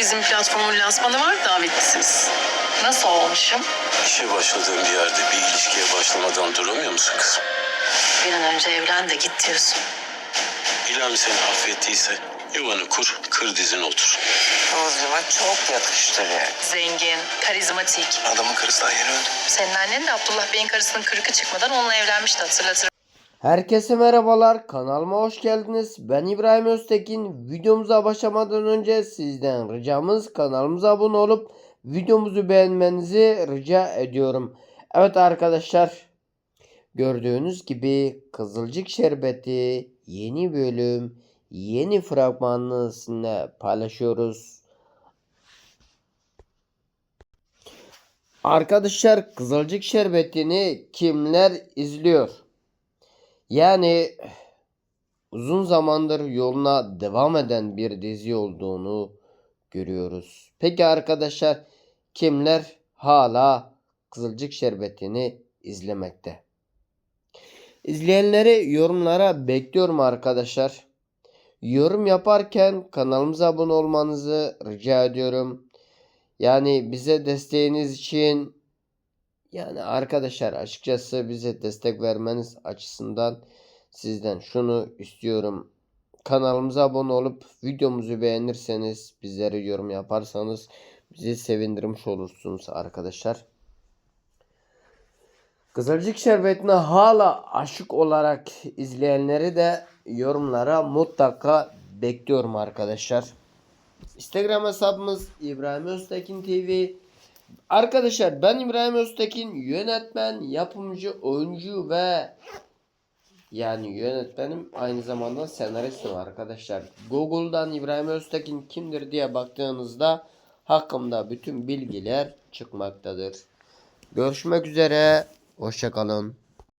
Bizim platformun lansmanı var, davetlisiniz. Nasıl olmuşum? İşe başladığın bir yerde bir ilişkiye başlamadan duramıyor musun kızım? Bir an önce evlen de git diyorsun. İlham seni affettiyse yuvanı kur, kır dizin otur. Kıvılcıma çok yakıştırıyor. Zengin, karizmatik. Adamın karısı daha yeni öldü. Senin annen de Abdullah Bey'in karısının kırkı çıkmadan onunla evlenmişti hatırlatırım. Herkese merhabalar. Kanalıma hoş geldiniz. Ben İbrahim Öztekin. Videomuza başlamadan önce sizden ricamız kanalımıza abone olup videomuzu beğenmenizi rica ediyorum. Evet arkadaşlar. Gördüğünüz gibi Kızılcık Şerbeti yeni bölüm, yeni fragmanını sizinle paylaşıyoruz. Arkadaşlar Kızılcık Şerbeti'ni kimler izliyor? Yani uzun zamandır yoluna devam eden bir dizi olduğunu görüyoruz. Peki arkadaşlar kimler hala Kızılcık Şerbeti'ni izlemekte? İzleyenleri yorumlara bekliyorum arkadaşlar. Yorum yaparken kanalımıza abone olmanızı rica ediyorum. Yani bize desteğiniz için yani arkadaşlar açıkçası bize destek vermeniz açısından sizden şunu istiyorum. Kanalımıza abone olup videomuzu beğenirseniz bizlere yorum yaparsanız bizi sevindirmiş olursunuz arkadaşlar. Kızılcık Şerbeti'ne hala aşık olarak izleyenleri de yorumlara mutlaka bekliyorum arkadaşlar. Instagram hesabımız İbrahim Öztekin TV. Arkadaşlar ben İbrahim Öztekin yönetmen, yapımcı, oyuncu ve yani yönetmenim aynı zamanda senaristim arkadaşlar. Google'dan İbrahim Öztekin kimdir diye baktığınızda hakkımda bütün bilgiler çıkmaktadır. Görüşmek üzere. Hoşçakalın.